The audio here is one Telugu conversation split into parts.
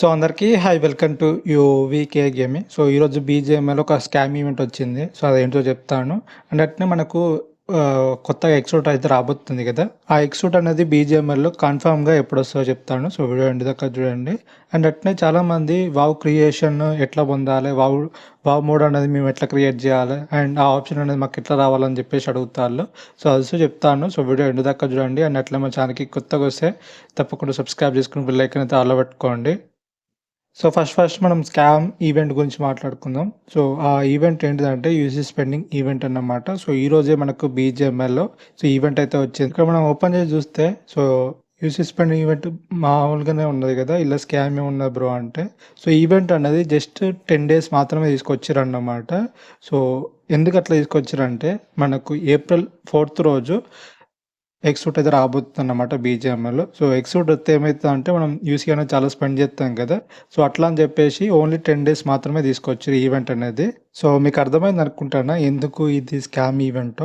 సో అందరికీ hi welcome to U VK gaming. So ఈరోజు బీజేఎంఎల్ ఒక స్కామ్ ఈవెంట్ వచ్చింది. సో అదేంటో చెప్తాను. అండ్ అట్నే మనకు కొత్తగా ఎక్సూట్ అయితే రాబోతుంది కదా. ఆ ఎక్సూట్ అనేది బీజేఎంఎల్లో కన్ఫామ్గా ఎప్పుడు వస్తుందో చెప్తాను. సో వీడియో ఎండ్ దాకా చూడండి. అండ్ అట్నే చాలామంది వావ్ క్రియేషన్ ఎట్లా పొందాలి వావ్ వావ్ మోడ్ అనేది మేము ఎట్లా క్రియేట్ చేయాలి అండ్ ఆ ఆప్షన్ అనేది మాకు ఎట్లా రావాలని చెప్పేసి అడుగుతారు సో అది చెప్తాను. సో వీడియో ఎండ్ దాకా చూడండి. అండ్ అట్లా మా ఛానల్కి కొత్తగా వస్తే తప్పకుండా సబ్స్క్రైబ్ చేసుకుని బిల్ అయితే ఆలో పెట్టుకోండి. సో ఫస్ట్ ఫస్ట్ మనం స్కామ్ ఈవెంట్ గురించి మాట్లాడుకుందాం. సో ఆ ఈవెంట్ ఏంటిదంటే యూసీ స్పెండింగ్ ఈవెంట్ అన్నమాట. సో ఈ రోజే మనకు బీజేఎంఎల్లో సో ఈవెంట్ అయితే వచ్చింది. ఇక్కడ మనం ఓపెన్ చేసి చూస్తే సో యూసీ స్పెండింగ్ ఈవెంట్ మామూలుగానే ఉన్నది కదా ఇలా స్కామ్ ఉన్నది బ్రో అంటే. సో ఈవెంట్ అనేది జస్ట్ టెన్ డేస్ మాత్రమే తీసుకొచ్చారు అన్నమాట. సో ఎందుకు అట్లా తీసుకొచ్చారంటే మనకు ఏప్రిల్ ఫోర్త్ రోజు ఎక్సూట్ అయితే రాబోతుంది అన్నమాట బీజేఎంఎల్ సో ఎక్సూట్ వస్తే ఏమవుతుంది అంటే మనం యూసీ అనేది చాలా స్పెండ్ చేస్తాం కదా. సో అట్లా అని చెప్పేసి ఓన్లీ టెన్ డేస్ మాత్రమే తీసుకొచ్చారు ఈవెంట్ అనేది. సో మీకు అర్థమైంది అనుకుంటానా ఎందుకు ఇది స్కామ్ ఈవెంట్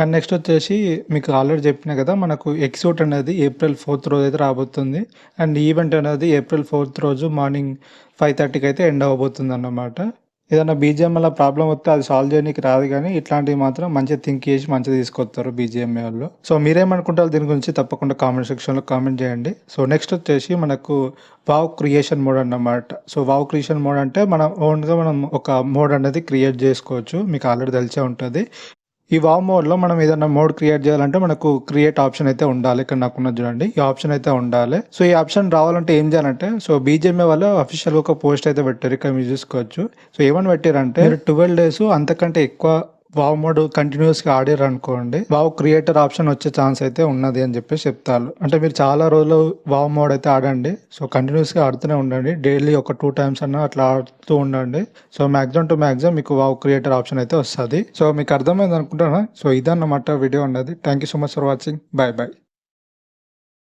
అండ్ నెక్స్ట్ వచ్చేసి మీకు ఆల్రెడీ చెప్పిన కదా మనకు ఎక్సూట్ అనేది ఏప్రిల్ ఫోర్త్ రోజు అయితే రాబోతుంది. అండ్ ఈవెంట్ అనేది ఏప్రిల్ ఫోర్త్ రోజు మార్నింగ్ ఫైవ్ థర్టీకి అయితే ఎండ్ అవ్వబోతుంది అన్నమాట ఏదైనా బీజిఎంఎల్ ప్రాబ్లం వస్తే అది సాల్వ్ చేయడానికి రాదు కానీ ఇట్లాంటివి మాత్రం మంచిగా థింక్ చేసి మంచిగా తీసుకొస్తారు బీజిఎంఏ వాళ్ళు. సో మీరేమనుకుంటారు దీని గురించి తప్పకుండా కామెంట్ సెక్షన్లో కామెంట్ చేయండి. సో నెక్స్ట్ వచ్చేసి మనకు వావ్ క్రియేషన్ మోడ్ అన్నమాట. సో వావ్ క్రియేషన్ మోడ్ అంటే మనం ఓన్గా మనం ఒక మోడ్ అనేది క్రియేట్ చేసుకోవచ్చు. మీకు ఆల్రెడీ తెలిసే ఉంటుంది. ఈ వావ్ మోడ్లో మనం ఏదైనా మోడ్ క్రియేట్ చేయాలంటే మనకు క్రియేట్ ఆప్షన్ అయితే ఉండాలి. ఇక్కడ నాకు ఉన్నది చూడండి. ఈ ఆప్షన్ అయితే ఉండాలి. సో ఈ ఆప్షన్ రావాలంటే ఏం చేయాలంటే సో బీజేఎంఏ వాళ్ళు అఫీషియల్ ఒక పోస్ట్ అయితే పెట్టారు. ఇక్కడ మీరు చూసుకోవచ్చు. సో ఏమని పెట్టారంటే ట్వెల్వ్ డేస్ అంతకంటే ఎక్కువ వావ్ మోడ్ కంటిన్యూస్గా ఆడారు అనుకోండి వావ్ క్రియేటర్ ఆప్షన్ వచ్చే ఛాన్స్ అయితే ఉన్నది అని చెప్పేసి చెప్తారు. అంటే మీరు చాలా రోజులు వావ్ మోడ్ అయితే ఆడండి సో కంటిన్యూస్గా ఆడుతూనే ఉండండి. డైలీ ఒక టూ టైమ్స్ అన్న అట్లా ఆడుతూ ఉండండి. సో మ్యాక్సిమం టు మ్యాక్సిమం మీకు వావ్ క్రియేటర్ ఆప్షన్ అయితే వస్తుంది. సో మీకు అర్థమైంది అనుకుంటున్నా సో ఇదన్నమాట వీడియో ఉన్నది thank you so much for watching bye bye